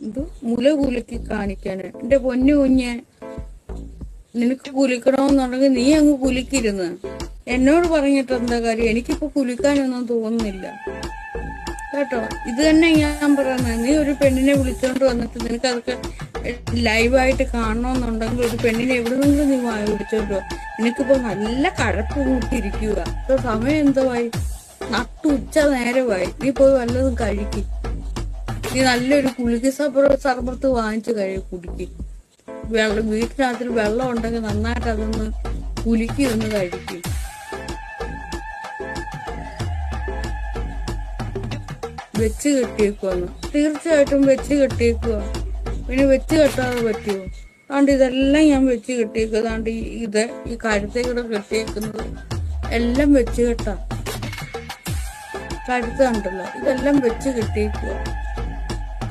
ഇത് മുല കുലുക്കി കാണിക്കാന് എന്റെ പൊന്നു കുഞ്ഞെ നിനക്ക് കുലിക്കണമെന്നുണ്ടെങ്കിൽ നീ അങ്ങ് കുലിക്കിരുന്ന്. എന്നോട് പറഞ്ഞിട്ട് എന്താ കാര്യം? എനിക്കിപ്പോ കുലിക്കാനൊന്നും തോന്നുന്നില്ല. കേട്ടോ? ഇത് തന്നെ ഞാൻ പറയുന്നത് നീ ഒരു പെണ്ണിനെ വിളിച്ചോണ്ട് വന്നിട്ട് നിനക്ക് അതൊക്കെ ലൈവായിട്ട് കാണണമെന്നുണ്ടെങ്കിൽ ഒരു പെണ്ണിനെ എവിടെ നിന്നും നീ വാങ്ങി വിളിച്ചോണ്ട് വാ. നിനക്കിപ്പോ നല്ല കഴപ്പ് കൂട്ടിയിരിക്കുക ഇപ്പൊ സമയം എന്തോ ആയി? നട്ടുച്ച നേരമായി നീ പോയി വല്ലതും കഴിക്കും. നീ നല്ലൊരു കുളിക്ക് സബർ സർബത്ത് വാങ്ങിച്ചു കഴിയും കുടിക്ക്. വെള്ളം വീട്ടിനകത്തിൽ വെള്ളം ഉണ്ടെങ്കിൽ നന്നായിട്ട് അതൊന്ന് കുലുക്കി ഒന്ന് കഴിക്കും. വെച്ച് കെട്ടിയേക്കുവന്ന് തീർച്ചയായിട്ടും വെച്ച് കെട്ടിയേക്കുക പിന്നെ വെച്ച് കെട്ടാതെ പറ്റുമോ? അതുകൊണ്ട് ഇതെല്ലാം ഞാൻ വെച്ച് കെട്ടിയേക്കുക അതുകൊണ്ട് ഇത് ഈ കഴുത്തേക്കൂടെ കെട്ടിയേക്കുന്നത് എല്ലാം വെച്ച് കെട്ടാം. കഴുത്തുണ്ടല്ലോ ഇതെല്ലാം വെച്ച് കെട്ടിയേക്കുക